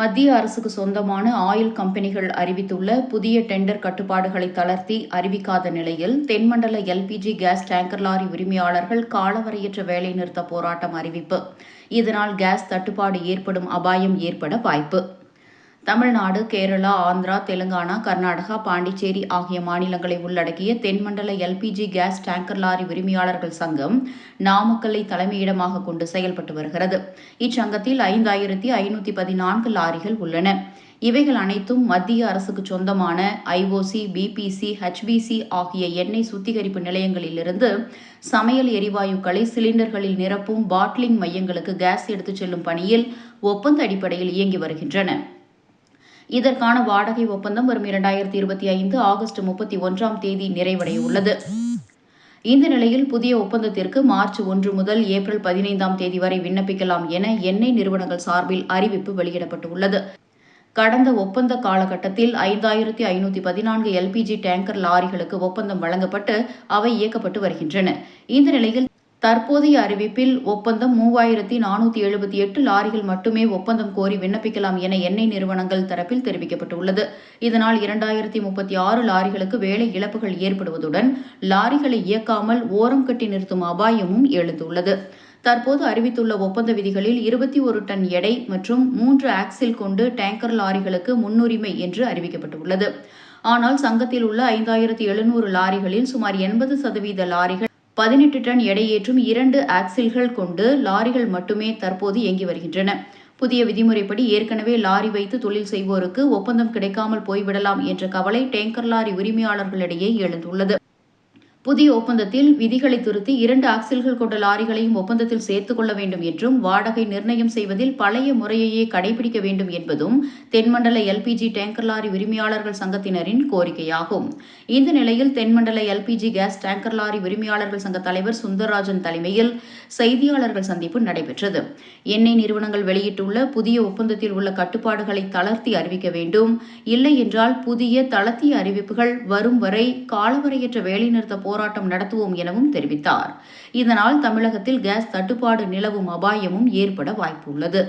மத்திய அரசுக்கு சொந்தமான ஆயில் கம்பெனிகள் அறிவித்துள்ள புதிய டெண்டர் கட்டுப்பாடுகளை தளர்த்தி அறிவிக்காத நிலையில் தென்மண்டல எல்பிஜி கேஸ் டேங்கர் லாரி உரிமையாளர்கள் காலவரையற்ற வேலைநிறுத்த போராட்டம் அறிவிப்பு. இதனால் கேஸ் தட்டுப்பாடு ஏற்படும் அபாயம் ஏற்பட வாய்ப்பு. தமிழ்நாடு கேரளா ஆந்திரா தெலுங்கானா கர்நாடகா பாண்டிச்சேரி ஆகிய மாநிலங்களை உள்ளடக்கிய தென்மண்டல எல்பிஜி கேஸ் டேங்கர் லாரி உரிமையாளர்கள் சங்கம் நாமக்கல்லை தலைமையிடமாக கொண்டு செயல்பட்டு வருகிறது. இச்சங்கத்தில் ஐந்தாயிரத்தி ஐநூத்தி பதினான்கு லாரிகள் உள்ளன. இவைகள் அனைத்தும் மத்திய அரசுக்கு சொந்தமான ஐஓசி பிபிசி ஹெச்பிசி ஆகிய எண்ணெய் சுத்திகரிப்பு நிலையங்களிலிருந்து சமையல் எரிவாயுக்களை சிலிண்டர்களில் நிரப்பும் பாட்லிங் மையங்களுக்கு கேஸ் எடுத்துச் செல்லும் பணியில் ஒப்பந்த அடிப்படையில் இயங்கி வருகின்றன. இதற்கான வாடகை ஒப்பந்தம் வரும் இரண்டாயிரத்தி இருபத்தி ஐந்து ஆகஸ்ட் முப்பத்தி ஒன்றாம் தேதி நிறைவடைய உள்ளது இந்த நிலையில் புதிய ஒப்பந்தத்திற்கு மார்ச் ஒன்று முதல் ஏப்ரல் பதினைந்தாம் தேதி வரை விண்ணப்பிக்கலாம் என எண்ணெய் நிறுவனங்கள் சார்பில் அறிவிப்பு வெளியிடப்பட்டுள்ளது. கடந்த ஒப்பந்த காலகட்டத்தில் ஐந்தாயிரத்தி ஐநூத்தி பதினான்கு எல்பிஜி டேங்கர் லாரிகளுக்கு ஒப்பந்தம் வழங்கப்பட்டு அவை இயக்கப்பட்டு வருகின்றன. இந்த நிலையில் தற்போதைய அறிவிப்பில் ஒப்பந்தம் மூவாயிரத்தி நானூற்றி எழுபத்தி எட்டு லாரிகள் மட்டுமே ஒப்பந்தம் கோரி விண்ணப்பிக்கலாம் என எண்ணெய் நிறுவனங்கள் தரப்பில் தெரிவிக்கப்பட்டுள்ளது. இதனால் இரண்டாயிரத்தி முப்பத்தி ஆறு லாரிகளுக்கு வேலை இழப்புகள் ஏற்படுவதுடன் லாரிகளை இயக்காமல் ஓரம் கட்டி நிறுத்தும் அபாயமும் எழுந்துள்ளது. தற்போது அறிவித்துள்ள ஒப்பந்த விதிகளில் இருபத்தி ஒரு டன் எடை மற்றும் மூன்று ஆக்சில் கொண்டு டேங்கர் லாரிகளுக்கு முன்னுரிமை என்று அறிவிக்கப்பட்டுள்ளது. ஆனால் சங்கத்தில் உள்ள ஐந்தாயிரத்தி எழுநூறு லாரிகளில் சுமார் எண்பது சதவீத லாரிகள் பதினெட்டு டன் எடையேற்றும் இரண்டு ஆக்சில்கள் கொண்டு லாரிகள் மட்டுமே தற்போது இயங்கி வருகின்றன. புதிய விதிமுறைப்படி ஏற்கனவே லாரி வைத்து தொழில் செய்வோருக்கு ஒப்பந்தம் கிடைக்காமல் போய்விடலாம் என்ற கவலை டேங்கர் லாரி உரிமையாளர்களிடையே எழுந்துள்ளது. புதிய ஒப்பந்தத்தில் விதிகளை திருத்தி இரண்டு ஆக்சில்கள் கொண்ட லாரிகளையும் ஒப்பந்தத்தில் சேர்த்துக் கொள்ள வேண்டும் என்றும் வாடகை நிர்ணயம் செய்வதில் பழைய முறையையே கடைபிடிக்க வேண்டும் என்பதும் தென்மண்டல எல்பிஜி டேங்கர் லாரி உரிமையாளர்கள் சங்கத்தினரின் கோரிக்கையாகும். இந்த நிலையில் தென்மண்டல எல்பிஜி கேஸ் டேங்கர் லாரி உரிமையாளர்கள் சங்க தலைவர் சுந்தரராஜன் தலைமையில் செய்தியாளர்கள் சந்திப்பு நடைபெற்றது. எண்ணெய் நிறுவனங்கள் வெளியிட்டுள்ள புதிய ஒப்பந்தத்தில் உள்ள கட்டுப்பாடுகளை தளர்த்தி அறிவிக்க வேண்டும். இல்லை என்றால் புதிய தளர்த்திய அறிவிப்புகள் வரும் வரை காலவரையற்ற வேலைநிறுத்த போராட்டம் நடத்துவோம் எனவும் தெரிவித்தார். இதனால் தமிழகத்தில் கேஸ் தட்டுப்பாடு நிலவும் அபாயமும் ஏற்பட வாய்ப்புள்ளது.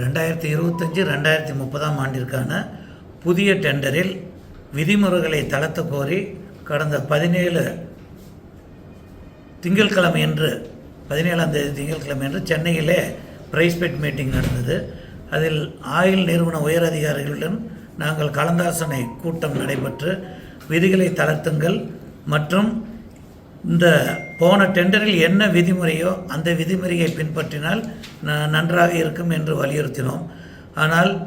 ரெண்டாயிரத்தி இருபத்தஞ்சி ரெண்டாயிரத்தி முப்பதாம் ஆண்டிற்கான புதிய டெண்டரில் விதிமுறைகளை தளர்த்த கோரி கடந்த பதினேழு திங்கட்கிழமை என்று பதினேழாம் தேதி திங்கட்கிழமை என்று சென்னையிலே பிரைஸ்பெட் மீட்டிங் நடந்தது. அதில் ஆயில் நிறுவன உயரதிகாரிகளுடன் நாங்கள் கலந்தாசனை கூட்டம் நடைபெற்று விதிகளை தளர்த்துங்கள் மற்றும் இந்த போன டெண்டரில் என்ன விதிமுறையோ அந்த விதிமுறையை பின்பற்றினால் ந- நன்றாக இருக்கும் என்று வலியுறுத்தினோம். ஆனால்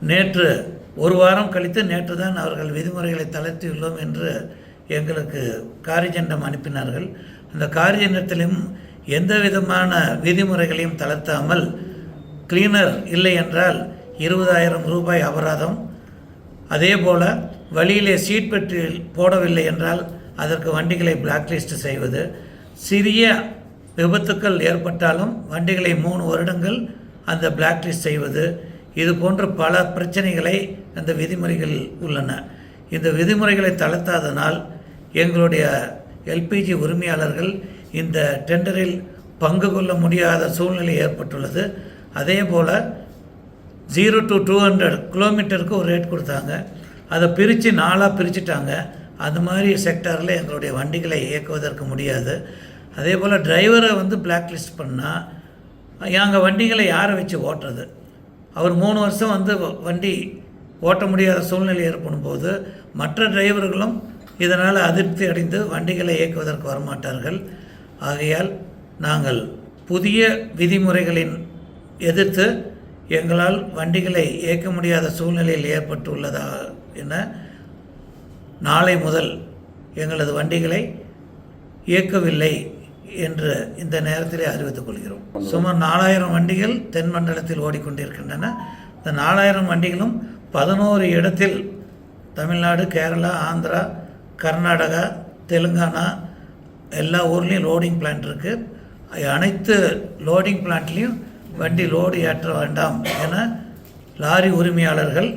நேற்று ஒரு வாரம் கழித்து நேற்று தான் அவர்கள் விதிமுறைகளை தளர்த்தியுள்ளோம் என்று எங்களுக்கு காரிஜெண்டம் அனுப்பினார்கள். அந்த காரிஜெண்டத்திலும் எந்த விதமான விதிமுறைகளையும் தளர்த்தாமல் கிளீனர் இல்லை என்றால் இருபதாயிரம் ரூபாய் அபராதம் அதே போல் வழியிலே சீட் பெற்று போடவில்லை என்றால் அதற்கு வண்டிகளை பிளாக்லிஸ்ட் செய்வது. சிறிய விபத்துக்கள் ஏற்பட்டாலும் வண்டிகளை மூணு வருடங்கள் அந்த பிளாக்லிஸ்ட் செய்வது. இது போன்ற பல பிரச்சனைகளை அந்த விதிமுறைகள் உள்ளன. இந்த விதிமுறைகளை தளர்த்தாதனால் எங்களுடைய எல்பிஜி உரிமையாளர்கள் இந்த டெண்டரில் பங்கு கொள்ள முடியாத சூழ்நிலை ஏற்பட்டுள்ளது. அதே போல் ஜீரோ டு டூ ஹண்ட்ரட் கிலோமீட்டருக்கு ஒரு ரேட் கொடுத்தாங்க. அதை பிரித்து நாளாக பிரிச்சுட்டாங்க. அது மாதிரி செக்டாரில் எங்களுடைய வண்டிகளை இயக்குவதற்கு முடியாது. அதே போல் டிரைவரை வந்து பிளாக் லிஸ்ட் பண்ணால் எங்கள் வண்டிகளை யாரை வச்சு ஓட்டுறது? அவர் மூணு வருஷம் வந்து வ- வண்டி ஓட்ட முடியாத சூழ்நிலை ஏற்படும் போது மற்ற டிரைவர்களும் இதனால் அதிருப்தி அடைந்து வண்டிகளை இயக்குவதற்கு வரமாட்டார்கள். ஆகையால் நாங்கள் புதிய விதிமுறைகளின் எதிர்த்து எங்களால் வண்டிகளை இயக்க முடியாத சூழ்நிலையில் ஏற்பட்டுள்ளதா என நாளை முதல் எங்களது வண்டிகளை இயக்கவில்லை என்று இந்த நேரத்திலே அறிவித்துக் கொள்கிறோம். சுமார் நாலாயிரம் வண்டிகள் தென் மண்டலத்தில் ஓடிக்கொண்டிருக்கின்றன. இந்த நாலாயிரம் வண்டிகளும் பதினோரு இடத்தில் தமிழ்நாடு கேரளா ஆந்திரா கர்நாடகா தெலுங்கானா எல்லா ஊர்லேயும் லோடிங் பிளான்ட் இருக்குது அனைத்து லோடிங் பிளான்ட்லேயும் வண்டி லோடு ஏற்ற வேண்டாம் என லாரி உரிமையாளர்கள்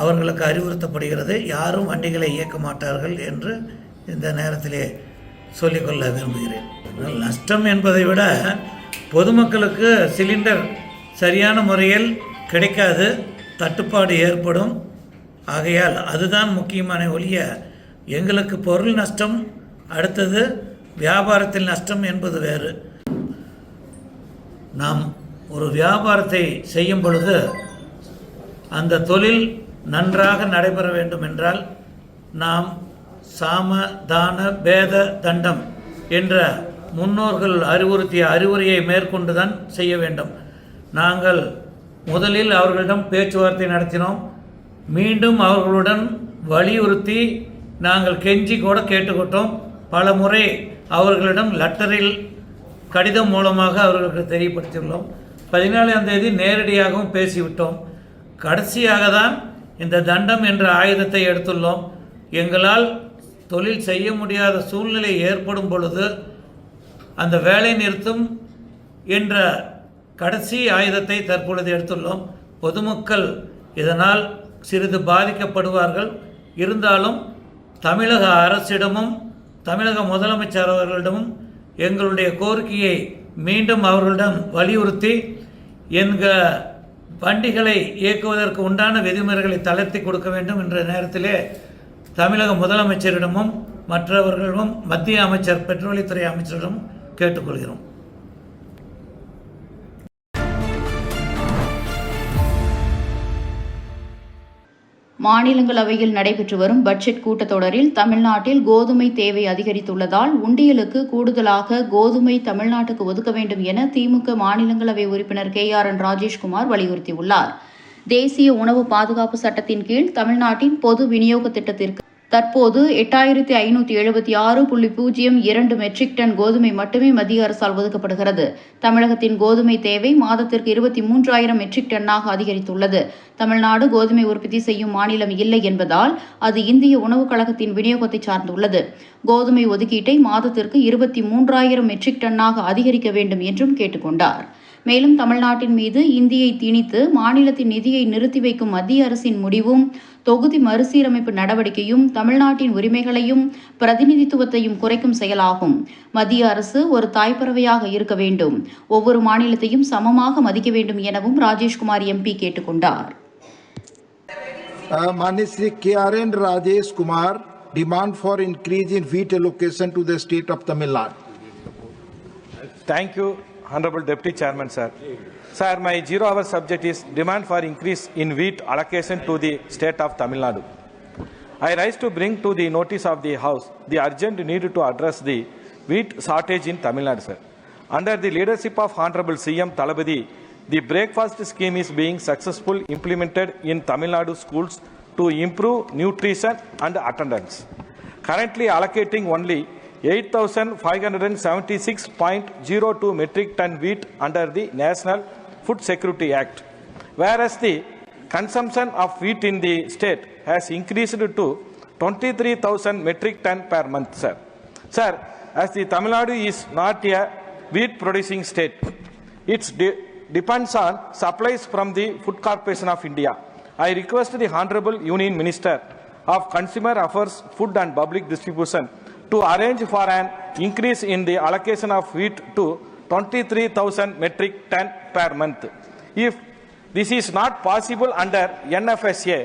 அவர்களுக்கு அறிவுறுத்தப்படுகிறது. யாரும் வண்டிகளை இயக்க மாட்டார்கள் என்று இந்த நேரத்திலே சொல்லிக்கொள்ள விரும்புகிறேன். நஷ்டம் என்பதை விட பொதுமக்களுக்கு சிலிண்டர் சரியான முறையில் கிடைக்காது தட்டுப்பாடு ஏற்படும். ஆகையால் அதுதான் முக்கியமான ஒழிய எங்களுக்கு பொருள் நஷ்டம் அடுத்தது வியாபாரத்தில் நஷ்டம் என்பது வேறு. நாம் ஒரு வியாபாரத்தை செய்யும் பொழுது அந்த தொழில் நன்றாக நடைபெற வேண்டும் என்றால் நாம் சாம தான பேத தண்டம் என்ற முன்னோர்கள் அறிவுறுத்திய அறிவுரையை மேற்கொண்டு தான் செய்ய வேண்டும். நாங்கள் முதலில் அவர்களிடம் பேச்சுவார்த்தை நடத்தினோம். மீண்டும் அவர்களுடன் வலியுறுத்தி நாங்கள் கெஞ்சி கூட கேட்டுக்கொண்டோம். பல முறை அவர்களிடம் லெட்டரில் கடிதம் மூலமாக அவர்களுக்கு தெரியப்படுத்தியுள்ளோம். பதினேழாம் தேதி நேரடியாகவும் பேசிவிட்டோம். கடைசியாக தான் இந்த தண்டம் என்ற ஆயுதத்தை எடுத்துள்ளோம். எங்களால் தொழில் செய்ய முடியாத சூழ்நிலை ஏற்படும் பொழுது அந்த வேலை நிறுத்தும் என்ற கடைசி ஆயுதத்தை தற்பொழுது எடுத்துள்ளோம். பொதுமக்கள் இதனால் சிறிது பாதிக்கப்படுவார்கள். இருந்தாலும் தமிழக அரசிடமும் தமிழக முதலமைச்சர் அவர்களிடமும் எங்களுடைய கோரிக்கையை மீண்டும் அவர்களிடம் வலியுறுத்தி எங்கள் வண்டிகளை இயக்குவதற்கு உண்டான விதிமுறைகளை தளர்த்தி கொடுக்க வேண்டும் என்ற நேரத்திலே தமிழக முதலமைச்சரிடமும் மற்றவர்களிடமும் மத்திய அமைச்சர் பெட்ரோலியத்துறை அமைச்சரிடம் கேட்டுக்கொள்கிறோம். மாநிலங்களவையில் நடைபெற்று வரும் பட்ஜெட் கூட்டத்தொடரில் தமிழ்நாட்டில் கோதுமை தேவை அதிகரித்துள்ளதால் உண்டியலுக்கு கூடுதலாக கோதுமை தமிழ்நாட்டுக்கு ஒதுக்க வேண்டும் என திமுக மாநிலங்களவை உறுப்பினர் கே ஆர் என் ராஜேஷ்குமார் வலியுறுத்தியுள்ளார். தேசிய உணவு பாதுகாப்பு சட்டத்தின் கீழ் தமிழ்நாட்டின் பொது விநியோக திட்டத்திற்கு தற்போது எட்டாயிரத்தி ஐநூற்றி எழுபத்தி ஆறு புள்ளி பூஜ்ஜியம் இரண்டு மெட்ரிக் டன் கோதுமை மட்டுமே மத்திய அரசால் ஒதுக்கப்படுகிறது தமிழகத்தின் கோதுமை தேவை மாதத்திற்கு இருபத்தி மூன்றாயிரம் மெட்ரிக் டன்னாக அதிகரித்துள்ளது. தமிழ்நாடு கோதுமை உற்பத்தி செய்யும் மாநிலம் இல்லை என்பதால் அது இந்திய உணவுக் கழகத்தின் விநியோகத்தை சார்ந்துள்ளது. கோதுமை ஒதுக்கீட்டை மாதத்திற்கு இருபத்தி மூன்றாயிரம் மெட்ரிக் டன்னாக அதிகரிக்க வேண்டும் என்றும் கேட்டுக்கொண்டார் மேலும் தமிழ்நாட்டின் மீது இந்தியை திணித்து மாநிலத்தின் நிதியை நிறுத்தி வைக்கும் மத்திய அரசின் முடிவும் தொகுதி மறுசீரமைப்பு நடவடிக்கையும் தமிழ்நாட்டின் உரிமைகளையும் பிரதிநிதித்துவத்தையும் குறைக்கும் செயலாகும் மத்திய அரசு ஒரு தாய்ப்பறவையாக இருக்க வேண்டும் ஒவ்வொரு மாநிலத்தையும் சமமாக மதிக்க வேண்டும் எனவும் ராஜேஷ்குமார் எம்பி கேட்டுக்கொண்டார் Uh, माननीय Shri K R N Rajesh Kumar demand for increase in wheat allocation to the state of Tamil Nadu. Thank you, Honorable Deputy Chairman, sir. Sir, my zero-hour subject is demand for increase in wheat allocation to the state of Tamil Nadu. I rise to bring to the notice of the House the urgent need to address the wheat shortage in Tamil Nadu, sir. Under the leadership of Honorable CM Talabadi, the breakfast scheme is being successfully implemented in Tamil Nadu schools to improve nutrition and attendance. Currently allocating only 8,576.02 metric ton wheat under the National Food Security Act, whereas the consumption of wheat in the state has increased to 23,000 metric ton per month, sir. Sir, as the Tamil Nadu is not a wheat producing state, it de- depends on supplies from the Food Corporation of India. I request the Honorable Union Minister of Consumer Affairs, Food and Public Distribution to arrange for an increase in the allocation of wheat to 23,000 metric ton per month. If this is not possible under NFSA,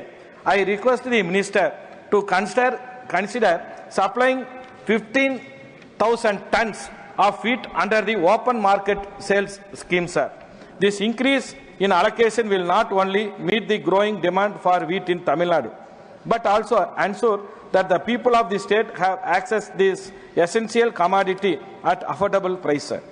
I request the Minister to consider, consider supplying 15,000 tons of wheat under the open market sales scheme, sir. This increase in allocation will not only meet the growing demand for wheat in Tamil Nadu, but also ensure that the people of the state have access this essential commodity at affordable price, sir.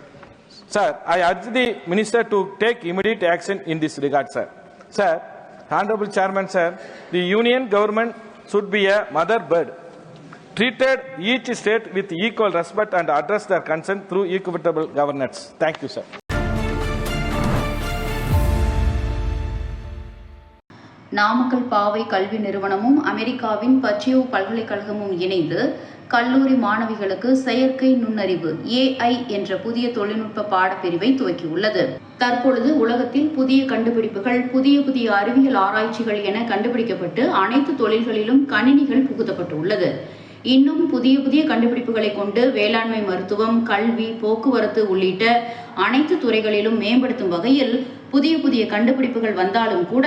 Sir, I urge the minister to take immediate action in this regard, sir. Sir, Honorable Chairman, sir, the union government should be a mother bird, treated each state with equal respect and address their concern through equitable governance. Thank you, sir. Namakkal Paavai கல்வி நிறுவனமும் அமெரிக்காவின் பச்சியோ பல்கலைக்கழகமும் இணைந்து கல்லூரி மாணவிகளுக்கு செயற்கை நுண்ணறிவு AI என்ற புதிய தொழில்நுட்ப பாடப்பிரிவை துவக்கியுள்ளது. தற்பொழுது உலகத்தில் புதிய கண்டுபிடிப்புகள் புதிய புதிய அறிவியல் ஆராய்ச்சிகள் என கண்டுபிடிக்கப்பட்டு அனைத்து தொழில்களிலும் கணினிகள் புகுத்தப்பட்டுள்ளது. இன்னும் புதிய புதிய கண்டுபிடிப்புகளை கொண்டு வேளாண்மை மருத்துவம் கல்வி போக்குவரத்து உள்ளிட்ட அனைத்து துறைகளிலும் மேம்படுத்தும் வகையில் புதிய புதிய கண்டுபிடிப்புகள் வந்தாலும் கூட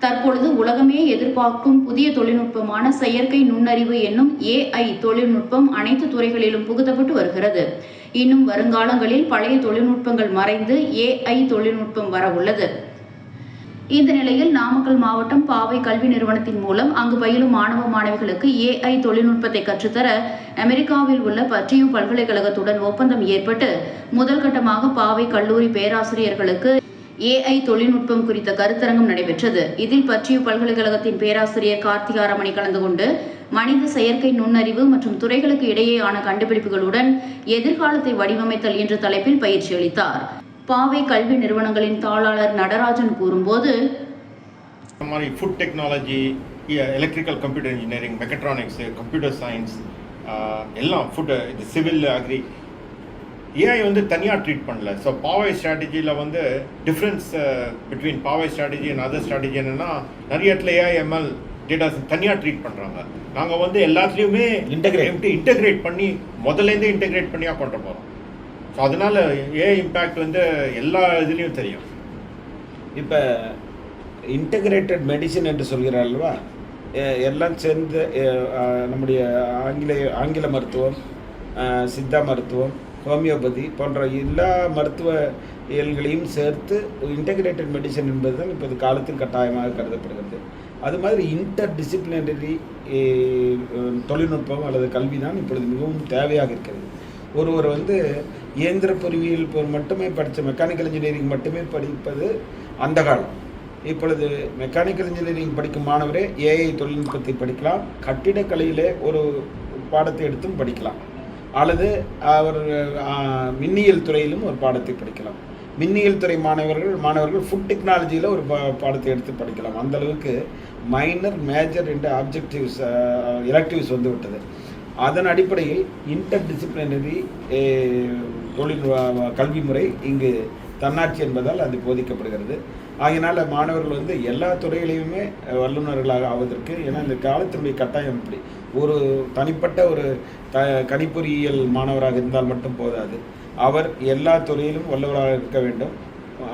தற்பொழுது உலகமே எதிர்பார்க்கும் புதிய தொழில்நுட்பமான செயற்கை நுண்ணறிவு என்னும் ஏஐ தொழில்நுட்பம் அனைத்து துறைகளிலும் புகுத்தப்பட்டு வருகிறது. இன்னும் வருங்காலங்களில் பழைய தொழில்நுட்பங்கள் மறைந்து ஏஐ தொழில்நுட்பம் வர உள்ளது. இந்த நிலையில் நாமக்கல் மாவட்டம் பாவை கல்வி நிறுவனத்தின் மூலம் அங்கு பயிலும் மாணவ மாணவிகளுக்கு ஏஐ தொழில்நுட்பத்தை கற்றுத்தர அமெரிக்காவில் உள்ள பற்றியும் பல்கலைக்கழகத்துடன் ஒப்பந்தம் ஏற்பட்டு முதல் கட்டமாக பாவை கல்லூரி பேராசிரியர்களுக்கு ஏஐ தொழில்நுட்பம் குறித்த கருத்தரங்கம் நடைபெற்றது. இதில் பற்றிய பல்கலைக்கழகத்தின் பேராசிரியர் கார்த்திகாரமணி கலந்து கொண்டு மனித செயற்கை நுண்ணறிவு மற்றும் துறைகளுக்கு இடையேயான கண்டுபிடிப்புகளுடன் எதிர்காலத்தை வடிவமைத்தல் என்ற தலைப்பில் பயிற்சி அளித்தார். பாவை கல்வி நிறுவனங்களின் தாளாளர் நடராஜன் கூறும்போது food technology electrical computer engineering mechatronics computer science எல்லாம் ஃபுட் இது சிவில் அக்ரி ஏஐ வந்து தனியாக ட்ரீட் பண்ணல. ஸோ பாவை ஸ்ட்ராட்டஜியில் வந்து difference between Paavai strategy and other strategy என்னென்னா நிறைய இடத்துல ஏஐ எம்எல் டேட்டாஸ் தனியாக ட்ரீட் பண்ணுறாங்க நாங்கள் வந்து எல்லாத்துலேயுமே Integrate. இன்டெகிரேட் பண்ணி முதல்லேருந்தே இன்டெகிரேட் பண்ணியாக கொண்டு போகிறோம் ஸோ அதனால் ஏஐ இம்பேக்ட் வந்து எல்லா இதுலேயும் தெரியும். இப்போ இன்டகிரேட்டட் மெடிசின் என்று சொல்கிறார் அல்லவா? எல்லாம் சேர்ந்து நம்முடைய ஆங்கில ஆங்கில மருத்துவம் சித்தா மருத்துவம் ஹோமியோபதி போன்ற எல்லா மருத்துவ இயல்களையும் சேர்த்து இன்டகிரேட்டட் மெடிசன் என்பது தான் இப்போது காலத்தின் கட்டாயமாக கருதப்படுகிறது. அது மாதிரி இன்டர் டிசிப்ளினரி தொழில்நுட்பம் அல்லது கல்வி தான் இப்பொழுது மிகவும் தேவையாக இருக்கிறது. ஒருவர் வந்து இயந்திர பொறியியல் மட்டுமே படித்த மெக்கானிக்கல் இன்ஜினியரிங் மட்டுமே படிப்பது அந்த காலம். இப்பொழுது மெக்கானிக்கல் இன்ஜினியரிங் படிக்கும் மாணவரே ஏஐ தொழில்நுட்பத்தை படிக்கலாம். கட்டிடக்கலையிலே ஒரு பாடத்தை எடுத்தும் படிக்கலாம். அல்லது அவர் மின்னியல் துறையிலும் ஒரு பாடத்தை படிக்கலாம். மின்னியல் துறை மாணவர்கள் மாணவர்கள் ஃபுட் டெக்னாலஜியில் ஒரு பா பாடத்தை எடுத்து படிக்கலாம். அந்தளவுக்கு மைனர் மேஜர் என்ற ஆப்ஜெக்டிவ்ஸ் எலக்டிவ்ஸ் வந்து விட்டது. அதன் அடிப்படையில் இன்டர் டிசிப்ளினரி தொழில் கல்வி முறை இங்கு தன்னாட்சி என்பதால் அது போதிக்கப்படுகிறது. ஆகையினால மாணவர்கள் வந்து எல்லா துறையிலையுமே வல்லுநர்களாக ஆவதற்கு ஏன்னா இந்த காலத்தினுடைய கட்டாயம் இப்படி. ஒரு தனிப்பட்ட ஒரு த கணிப்பொறியியல் மாணவராக இருந்தால் மட்டும் போதாது. அவர் எல்லா துறையிலும் வல்லவராக இருக்க வேண்டும்.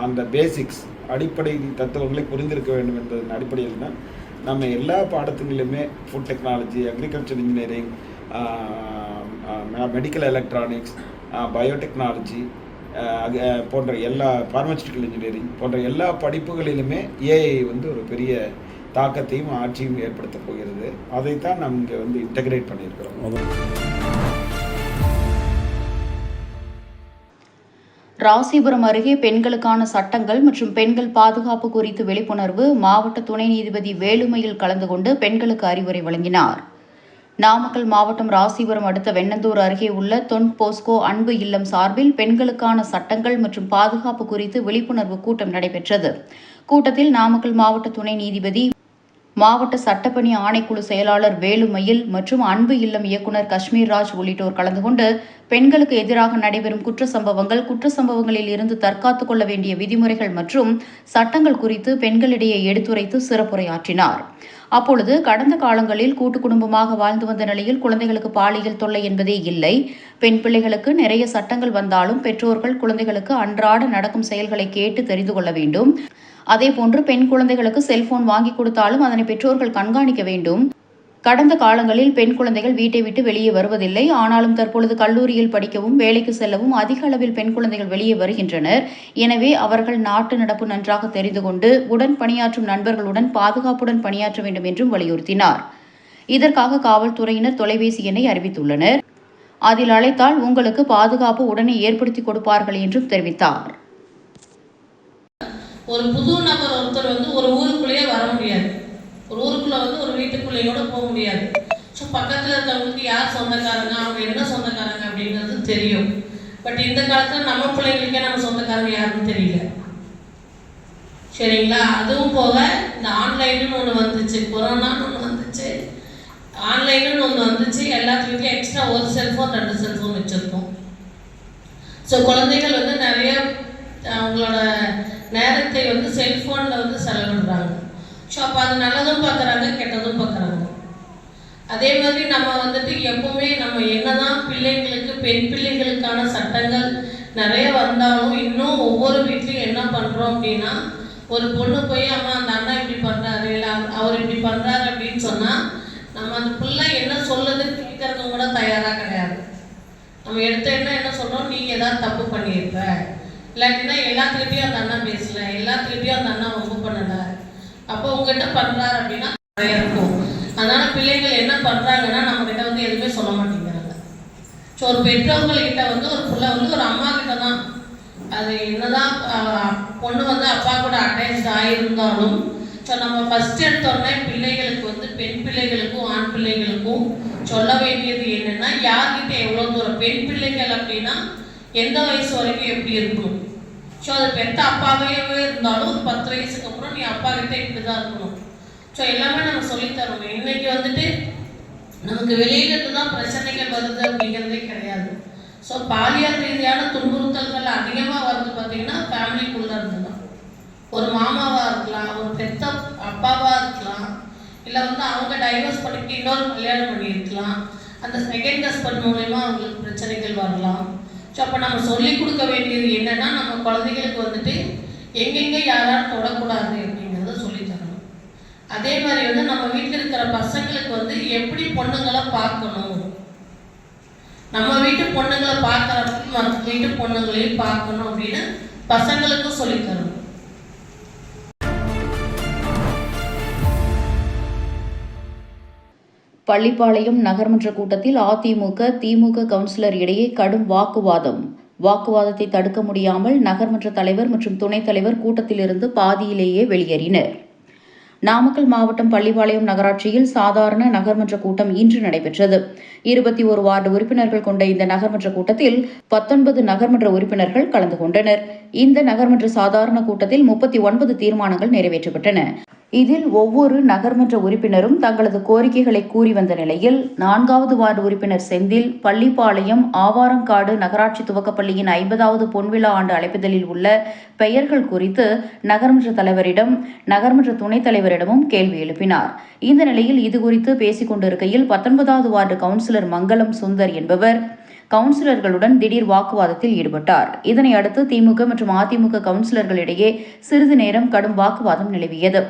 அந்த பேசிக்ஸ் அடிப்படை தத்துவங்களை புரிந்திருக்க வேண்டும் என்பதன் அடிப்படையில் தான் நம்ம எல்லா பாடத்துகளிலுமே food technology agriculture engineering medical electronics biotechnology போன்ற எல்லா ஃபார்மசூட்டிக்கல் இன்ஜினியரிங் போன்ற எல்லா படிப்புகளிலுமே ஏஐ வந்து ஒரு பெரிய தாக்கத்தையும் ஆட்சியும் ஏற்படுத்த போகிறது. அதைத்தான் நாம் இங்கே வந்து இன்டகிரேட் பண்ணியிருக்கிறோம். ராசிபுரம் அருகே பெண்களுக்கான சட்டங்கள் மற்றும் பெண்கள் பாதுகாப்பு குறித்து விழிப்புணர்வு மாவட்ட துணை நீதிபதி வேலுமையில் கலந்து கொண்டு பெண்களுக்கு அறிவுரை வழங்கினார். நாமக்கல் மாவட்டம் ராசிபுரம் அடுத்த வெண்ணந்தூர் அருகே உள்ள தொன் போஸ்கோ அன்பு இல்லம் சார்பில் பெண்களுக்கான சட்டங்கள் மற்றும் பாதுகாப்பு குறித்து விழிப்புணர்வு கூட்டம் நடைபெற்றது. கூட்டத்தில் நாமக்கல் மாவட்ட துணை நீதிபதி மாவட்ட சட்டப்பணி ஆணைக்குழு செயலாளர் வேலுமயில் மற்றும் அன்பு இல்லம் இயக்குனர் காஷ்மீர் ராஜ் உள்ளிட்டோர் கலந்து கொண்டு பெண்களுக்கு எதிராக நடைபெறும் குற்ற சம்பவங்கள் குற்ற சம்பவங்களில் இருந்து தற்காத்துக் கொள்ள வேண்டிய விதிமுறைகள் மற்றும் சட்டங்கள் குறித்து பெண்களிடையே எடுத்துரைத்து சிறப்புரையாற்றினார். அப்பொழுது கடந்த காலங்களில் கூட்டு குடும்பமாக வாழ்ந்து வந்த நிலையில் குழந்தைகளுக்கு பாலியல் தொல்லை என்பதே இல்லை. பெண் பிள்ளைகளுக்கு நிறைய சட்டங்கள் வந்தாலும் பெற்றோர்கள் குழந்தைகளுக்கு அன்றாட நடக்கும் செயல்களை கேட்டு தெரிந்து கொள்ள வேண்டும். அதேபோன்று பெண் குழந்தைகளுக்கு செல்போன் வாங்கி கொடுத்தாலும் அதனை பெற்றோர்கள் கண்காணிக்க வேண்டும். கடந்த காலங்களில் பெண் குழந்தைகள் வீட்டை விட்டு வெளியே வருவதில்லை. ஆனாலும் தற்பொழுது கல்லூரியில் படிக்கவும் வேலைக்கு செல்லவும் அதிக அளவில் பெண் குழந்தைகள் வெளியே வருகின்றனர். எனவே அவர்கள் நாட்டு நடப்பு நன்றாக தெரிந்து கொண்டு உடன் பணியாற்றும் நண்பர்களுடன் பாதுகாப்புடன் பணியாற்ற வேண்டும் என்றும் வலியுறுத்தினார். இதற்காக காவல்துறையினர் தொலைபேசி எண்ணை அறிவித்துள்ளனர். அதில் அழைத்தால் உங்களுக்கு பாதுகாப்பு உடனே ஏற்படுத்தி கொடுப்பார்கள் என்றும் தெரிவித்தார். ஒரு புது நபர் ஒருத்தர் வந்து ஒரு ஊருக்குள்ளேயே வர முடியாது. ஒரு ஊருக்குள்ளே வந்து ஒரு வீட்டுக்குள்ளேயோட போக முடியாது. ஸோ பக்கத்தில் இருக்கவங்களுக்கு யார் சொந்தக்காரங்க அவங்க என்ன சொந்தக்காரங்க அப்படிங்கிறது தெரியும். பட் இந்த காலத்தில் நம்ம பிள்ளைங்களுக்கே நம்ம சொந்தக்காரங்க யாருன்னு தெரியல. சரிங்களா? அதுவும் போக இந்த ஆன்லைனுன்னு ஒன்று வந்துச்சு. கொரோனான்னு ஒன்று வந்துச்சு. ஆன்லைனுன்னு ஒன்று வந்துச்சு. எல்லாத்துக்கிட்டையும் எக்ஸ்ட்ரா ஒரு செல்ஃபோன் ரெண்டு செல்ஃபோன் வச்சுருக்கோம். ஸோ குழந்தைகள் வந்து நிறைய அவங்களோட நேரத்தை வந்து செல்ஃபோனில் வந்து செலவிடுறாங்க ஸோ அப்போ அது நல்லதும் பார்க்குறாங்க கெட்டதும் பார்க்குறாங்க அதே மாதிரி நம்ம வந்துட்டு எப்பவுமே நம்ம என்னதான் பிள்ளைங்களுக்கு பெண் பிள்ளைகளுக்கான சட்டங்கள் நிறைய வந்தாலும் இன்னும் ஒவ்வொரு வீட்லையும் என்ன பண்ணுறோம் அப்படின்னா ஒரு பொண்ணு போய் அம்மா அந்த அண்ணா இப்படி பண்ணுறாரு இல்லை அவர் இப்படி பண்ணுறாரு அப்படின்னு சொன்னால் நம்ம அந்த பிள்ளை என்ன சொல்லுதுன்னு கேட்கறதுக்கு கூட தயாராக கிடையாது. நம்ம எடுத்த என்ன என்ன சொல்கிறோம் நீ ஏதாவது தப்பு பண்ணியிருப்ப. இல்லாட்டினா எல்லாத்துக்கிட்டையும் அந்த அண்ணா பேசல எல்லாத்துக்கிட்டையும் அந்த அண்ணா ஒப்பு பண்ணல. அப்போ உங்ககிட்ட பண்ணுறாரு அப்படின்னா நிறைய இருக்கும். அதனால பிள்ளைகள் என்ன பண்ணுறாங்கன்னா நம்ம கிட்ட வந்து எதுவுமே சொல்ல மாட்டேங்கிறாங்க. ஸோ ஒரு பெற்றோர்கள்கிட்ட வந்து ஒரு பிள்ளை வந்து ஒரு அம்மா கிட்ட தான். அது என்னதான் பொண்ணு வந்து அப்பா கூட அட்டாச் ஆகியிருந்தாலும் ஸோ நம்ம ஃபஸ்ட் எடுத்தோடனே பிள்ளைகளுக்கு வந்து பெண் பிள்ளைகளுக்கும் ஆண் பிள்ளைகளுக்கும் சொல்ல வேண்டியது என்னென்னா யார்கிட்ட எவ்வளோ தூரம் பெண் பிள்ளைகள் அப்படின்னா எந்த வயசு வரைக்கும் எப்படி இருக்கும்? ஸோ அது பெத்த அப்பாவே இருந்தாலும் ஒரு பத்து வயசுக்கு அப்புறம் நீ அப்பா கிட்ட இப்படி தான் இருக்கணும். ஸோ எல்லாமே நம்ம சொல்லித்தரணும் இன்னைக்கு வந்துட்டு நமக்கு வெளியிலிருந்து தான் பிரச்சனைகள் வருது அப்படிங்கிறதே கிடையாது. ஸோ பாலியல் ரீதியான துன்புறுத்தல்கள் அதிகமாக வருது பார்த்தீங்கன்னா ஃபேமிலிக்குள்ளே இருந்து தான் ஒரு மாமாவாக இருக்கலாம் ஒரு பெத்த அப்பாவாக இருக்கலாம் இல்லை வந்து அவங்க டைவர்ஸ் பண்ணிட்டு இன்னொரு கல்யாணம் பண்ணியிருக்கலாம். அந்த செகண்ட் ஹஸ்பண்ட் மூலயமா அவங்களுக்கு பிரச்சனைகள் வரலாம். ஸோ அப்போ நம்ம சொல்லிக் கொடுக்க வேண்டியது என்னன்னா நம்ம குழந்தைகளுக்கு வந்துட்டு எங்கெங்கே யாராலும் தொடக்கூடாது அப்படிங்கிறத சொல்லி தரணும். அதே மாதிரி வந்து நம்ம வீட்டில் இருக்கிற பசங்களுக்கு வந்து எப்படி பொண்ணுங்களை பார்க்கணும்? நம்ம வீட்டு பொண்ணுங்களை பார்க்குறப்ப மற்ற வீட்டு பொண்ணுங்களையும் பார்க்கணும் அப்படின்னு பசங்களுக்கும் சொல்லித் பள்ளிப்பாளையம் நகர்மன்ற கூட்டத்தில் அதிமுக திமுக கவுன்சிலர் இடையே கடும் வாக்குவாதம். வாக்குவாதத்தை தடுக்க முடியாமல் நகர்மன்ற தலைவர் மற்றும் துணைத் தலைவர் கூட்டத்திலிருந்து பாதியிலேயே வெளியேறினர். நாமக்கல் மாவட்டம் பள்ளிப்பாளையம் நகராட்சியில் சாதாரண நகர்மன்ற கூட்டம் இன்று நடைபெற்றது. இருபத்தி ஒரு வார்டு உறுப்பினர்கள் கொண்ட இந்த நகர்மன்ற கூட்டத்தில் பத்தொன்பது நகர்மன்ற உறுப்பினர்கள் கலந்து கொண்டனர். இந்த நகர்மன்ற சாதாரண கூட்டத்தில் முப்பத்தி ஒன்பது தீர்மானங்கள் நிறைவேற்றப்பட்டன. இதில் ஒவ்வொரு நகர்மன்ற உறுப்பினரும் தங்களது கோரிக்கைகளை கூறி வந்த நிலையில் நான்காவது வார்டு உறுப்பினர் செந்தில் பள்ளிப்பாளையம் ஆவாரங்காடு நகராட்சி துவக்கப்பள்ளியின் ஐம்பதாவது பொன்விழா ஆண்டு அழைப்புதலில் உள்ள பெயர்கள் குறித்து நகர்மன்ற தலைவரிடம் நகர்மன்ற துணைத் தலைவரிடமும் கேள்வி எழுப்பினார். இந்த நிலையில் இதுகுறித்து பேசிக் கொண்டிருக்கையில் பத்தொன்பதாவது வார்டு கவுன்சிலர் மங்களம் சுந்தர் என்பவர் கவுன்சிலர்களுடன் திடீர் வாக்குவாதத்தில் ஈடுபட்டார். இதனை அடுத்து திமுக மற்றும் அதிமுக கவுன்சிலர்களிடையே சிறிது நேரம் கடும் வாக்குவாதம் நிலவியது.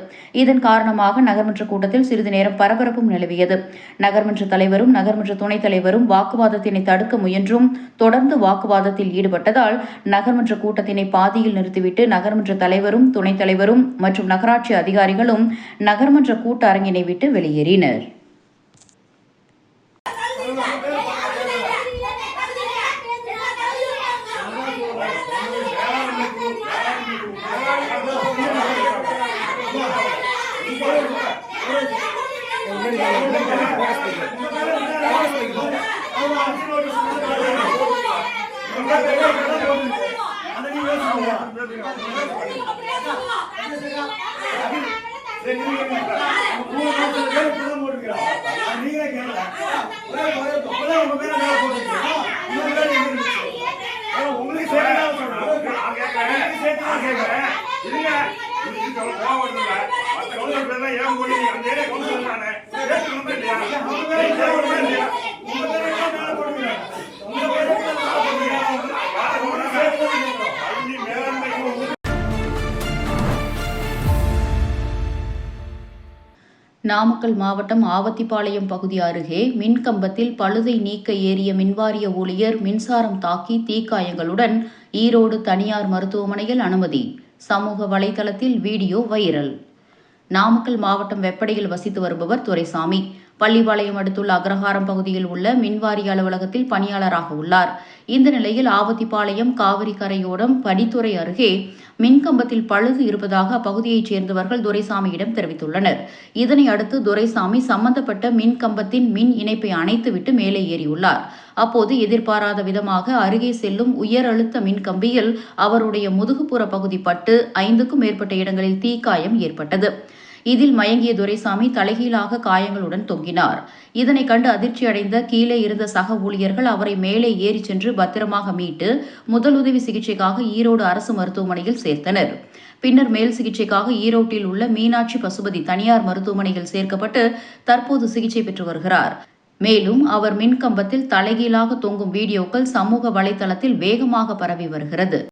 இதன் காரணமாக நகர்மன்ற கூட்டத்தில் சிறிது நேரம் பரபரப்பும் நிலவியது. நகர்மன்ற தலைவரும் நகர்மன்ற துணைத் தலைவரும் வாக்குவாதத்தினை தடுக்க முயன்றும் தொடர்ந்து வாக்குவாதத்தில் ஈடுபட்டதால் நகர்மன்ற கூட்டத்தினை பாதியில் நிறுத்திவிட்டு நகர்மன்ற தலைவரும் துணைத் தலைவரும் மற்றும் நகராட்சி அதிகாரிகளும் நகர்மன்ற கூட்ட அரங்கினை விட்டு வெளியேறினர். உங்களுக்கு சேர்த்து கேட்கிறேன் இருங்க இதுக்கு அவ்வளோ கோவம் நாமக்கல் மாவட்டம் ஆவத்திபாளையம் பகுதி அருகே மின்கம்பத்தில் பழுதை நீக்க ஏறிய மின்வாரிய ஊழியர் மின்சாரம் தாக்கி தீக்காயங்களுடன் ஈரோடு தனியார் மருத்துவமனையில் அனுமதி. சமூக வலைதளத்தில் வீடியோ வைரல். நாமக்கல் மாவட்டம் வெப்படையில் வசித்து வருபவர் துரைசாமி. பள்ளிப்பாளையம் அடுத்துள்ள அக்ரஹாரம் பகுதியில் உள்ள மின்வாரிய அலுவலகத்தில் பணியாளராக உள்ளார். இந்த நிலையில் ஆவத்திப்பாளையம் காவிரி கரையோரம் படித்துறை அருகே மின்கம்பத்தில் பழுது இருப்பதாக அப்பகுதியைச் சேர்ந்தவர்கள் துரைசாமியிடம் தெரிவித்துள்ளனர். இதனை அடுத்து துரைசாமி சம்பந்தப்பட்ட மின்கம்பத்தின் மின் இணைப்பை அணைத்துவிட்டு மேலே ஏறியுள்ளார். அப்போது எதிர்பாராத விதமாக அருகே செல்லும் உயர் அழுத்த மின்கம்பியில் அவருடைய முதுகுப்புற பகுதி பட்டு ஐந்துக்கும் மேற்பட்ட இடங்களில் தீக்காயம் ஏற்பட்டது. இதில் மயங்கிய துரைசாமி தலைகீழாக காயங்களுடன் தொங்கினார். இதனை கண்டு அதிர்ச்சியடைந்த கீழே இருந்த சக ஊழியர்கள் அவரை மேலே ஏறிச் சென்று பத்திரமாக மீட்டு முதலுதவி சிகிச்சைக்காக ஈரோடு அரசு மருத்துவமனையில் சேர்த்தனர். பின்னர் மேல் சிகிச்சைக்காக ஈரோட்டில் உள்ள மீனாட்சி பசுபதி தனியார் மருத்துவமனையில் சேர்க்கப்பட்டு தற்போது சிகிச்சை பெற்று வருகிறார். மேலும் அவர் மின்கம்பத்தில் தலைகீழாக தொங்கும் வீடியோக்கள் சமூக வலைதளத்தில் வேகமாக பரவி வருகிறது.